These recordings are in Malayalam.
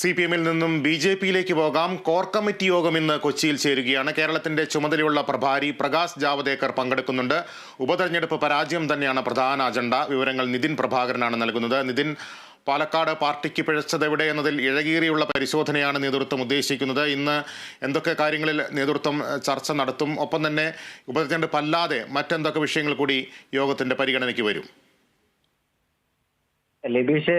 സി പി എമ്മിൽ നിന്നും ബി ജെ പിയിലേക്ക് പോകാം. കോർ കമ്മിറ്റി യോഗം ഇന്ന് കൊച്ചിയിൽ ചേരുകയാണ്. കേരളത്തിന്റെ ചുമതലയുള്ള പ്രഭാരി പ്രകാശ് ജാവദേക്കർ പങ്കെടുക്കുന്നുണ്ട്. ഉപതെരഞ്ഞെടുപ്പ് പരാജയം തന്നെയാണ് പ്രധാന അജണ്ട. വിവരങ്ങൾ നിതിൻ പ്രഭാകരനാണ് നൽകുന്നത്. നിതിൻ പാലക്കാട് പാർട്ടിക്ക് പിഴച്ചത് എവിടെ എന്നതിൽ ഇഴകീറിയുള്ള പരിശോധനയാണ് നേതൃത്വം ഉദ്ദേശിക്കുന്നത്. ഇന്ന് എന്തൊക്കെ കാര്യങ്ങളിൽ നേതൃത്വം ചർച്ച നടത്തും? ഒപ്പം തന്നെ ഉപതെരഞ്ഞെടുപ്പ് അല്ലാതെ മറ്റെന്തൊക്കെ വിഷയങ്ങൾ കൂടി യോഗത്തിന്റെ പരിഗണനയ്ക്ക് വരും? ലിബീഷ്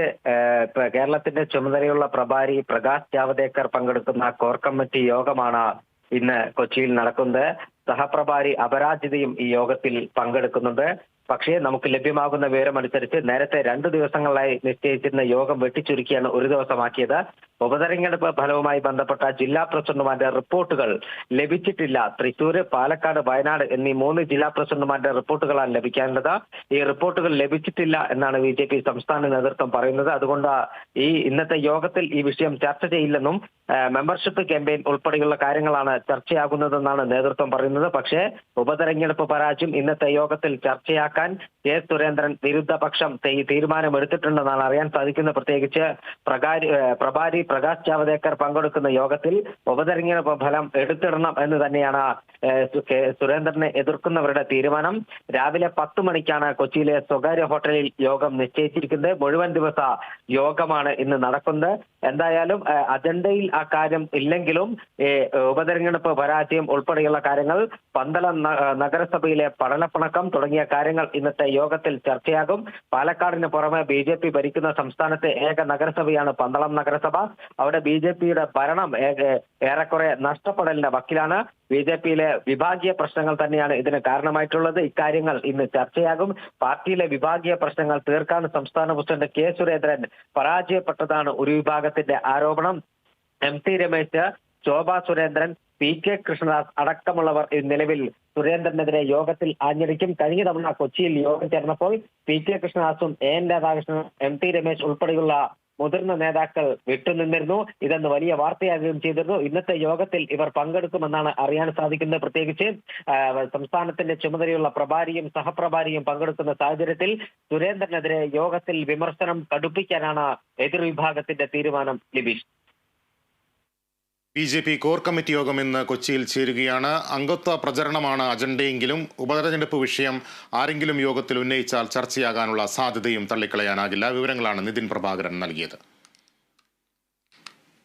കേരളത്തിന്റെ ചുമതലയുള്ള പ്രഭാരി പ്രകാശ് ജാവദേക്കർ പങ്കെടുക്കുന്ന കോർ കമ്മിറ്റി യോഗമാണ് ഇന്ന് കൊച്ചിയിൽ നടക്കുന്നത്. സഹപ്രഭാരി അപരാജിതയും ഈ യോഗത്തിൽ പങ്കെടുക്കുന്നുണ്ട്. പക്ഷേ നമുക്ക് ലഭ്യമാകുന്ന വിവരമനുസരിച്ച് നേരത്തെ രണ്ടു ദിവസങ്ങളായി നിശ്ചയിച്ചിരുന്ന യോഗം വെട്ടിച്ചുരുക്കിയാണ് ഒരു ദിവസമാക്കിയത്. ഉപതെരഞ്ഞെടുപ്പ് ഫലവുമായി ബന്ധപ്പെട്ട ജില്ലാ പ്രസിഡന്റുമാരുടെ റിപ്പോർട്ടുകൾ ലഭിച്ചിട്ടില്ല. തൃശൂർ പാലക്കാട് വയനാട് എന്നീ മൂന്ന് ജില്ലാ പ്രസിഡന്റുമാരുടെ റിപ്പോർട്ടുകളാണ് ലഭിക്കേണ്ടത് ഈ റിപ്പോർട്ടുകൾ ലഭിച്ചിട്ടില്ല എന്നാണ് ബി ജെ പി സംസ്ഥാന നേതൃത്വം പറയുന്നത്. അതുകൊണ്ട് ഈ ഇന്നത്തെ യോഗത്തിൽ ഈ വിഷയം ചർച്ച ചെയ്യില്ലെന്നും മെമ്പർഷിപ്പ് ക്യാമ്പയിൻ ഉൾപ്പെടെയുള്ള കാര്യങ്ങളാണ് ചർച്ചയാകുന്നതെന്നാണ് നേതൃത്വം പറയുന്നത്. പക്ഷേ ഉപതെരഞ്ഞെടുപ്പ് പരാജയം ഇന്നത്തെ യോഗത്തിൽ ചർച്ചയാക്കാൻ കെ സുരേന്ദ്രൻ വിരുദ്ധ പക്ഷം തീരുമാനമെടുത്തിട്ടുണ്ടെന്നാണ് അറിയാൻ സാധിക്കുന്നത് പ്രത്യേകിച്ച് പ്രകാരി പ്രഭാരി പ്രകാശ് ജാവദേക്കർ പങ്കെടുക്കുന്ന യോഗത്തിൽ ഉപതെരഞ്ഞെടുപ്പ് ഫലം എടുത്തിടണം എന്ന് തന്നെയാണ് സുരേന്ദ്രനെ എതിർക്കുന്നവരുടെ തീരുമാനം. രാവിലെ പത്ത് മണിക്കാണ് കൊച്ചിയിലെ സ്വകാര്യ ഹോട്ടലിൽ യോഗം നിശ്ചയിച്ചിരിക്കുന്നത്. മുഴുവൻ ദിവസ യോഗമാണ് ഇന്ന് നടക്കുന്നത്. എന്തായാലും അജണ്ടയിൽ ആ കാര്യം ഇല്ലെങ്കിലും ഉപതെരഞ്ഞെടുപ്പ് പരാജയം ഉൾപ്പെടെയുള്ള കാര്യങ്ങൾ പന്തളം നഗരസഭയിലെ പഠനപ്പണക്കം തുടങ്ങിയ കാര്യങ്ങൾ ഇന്നത്തെ യോഗത്തിൽ ചർച്ചയാകും. പാലക്കാടിന് പുറമെ ബി ജെ പി ഭരിക്കുന്ന സംസ്ഥാനത്തെ ഏക നഗരസഭയാണ് പന്തളം നഗരസഭ. അവിടെ ബി ജെ പിയുടെ ഭരണം ഏറെക്കുറെ നഷ്ടപ്പെടലിന്റെ വക്കിലാണ്. ബി ജെ പിയിലെ വിഭാഗീയ പ്രശ്നങ്ങൾ തന്നെയാണ് ഇതിന് കാരണമായിട്ടുള്ളത്. ഇക്കാര്യങ്ങൾ ഇന്ന് ചർച്ചയാകും. പാർട്ടിയിലെ വിഭാഗീയ പ്രശ്നങ്ങൾ തീർക്കാൻ സംസ്ഥാന പ്രസിഡന്റ് കെ സുരേന്ദ്രൻ പരാജയപ്പെട്ടതാണ് ഒരു വിഭാഗത്തിന്റെ ആരോപണം M T Ramesh Shobha Surendran P K Krishnadas അടക്കമുള്ളവർ നിലവിൽ സുരേന്ദ്രനെതിരെ യോഗത്തിൽ ആഞ്ഞടിക്കും. കഴിഞ്ഞ തവണ കൊച്ചിയിൽ യോഗം ചേർന്നപ്പോൾ പി കെ കൃഷ്ണദാസും എ എൻ രാധാകൃഷ്ണനും എം ടി രമേശ് ഉൾപ്പെടെയുള്ള മുതിർന്ന നേതാക്കൾ വിട്ടുനിന്നിരുന്നു ഇതെന്ന് വലിയ വാർത്തയാകുകയും ചെയ്തിരുന്നു. ഇന്നത്തെ യോഗത്തിൽ ഇവർ പങ്കെടുക്കുമെന്നാണ് അറിയാൻ സാധിക്കുന്നത്. പ്രത്യേകിച്ച് സംസ്ഥാനത്തിന്റെ ചുമതലയുള്ള പ്രഭാരിയും സഹപ്രഭാരിയും പങ്കെടുക്കുന്ന സാഹചര്യത്തിൽ സുരേന്ദ്രനെതിരെ യോഗത്തിൽ വിമർശനം കടുപ്പിക്കാനാണ് എതിർ വിഭാഗത്തിന്റെ തീരുമാനം Libeesh. B J P core committee യോഗം ഇന്ന് കൊച്ചിയിൽ ചേരുകയാണ്. അംഗത്വ പ്രചരണമാണ് അജണ്ടയെങ്കിലും ഉപതെരഞ്ഞെടുപ്പ് വിഷയം ആരെങ്കിലും യോഗത്തിൽ ഉന്നയിച്ചാൽ ചർച്ചയാകാനുള്ള സാധ്യതയും തള്ളിക്കളയാനാകില്ല. വിവരങ്ങളാണ് നിതിൻ പ്രഭാകരൻ നൽകിയത്.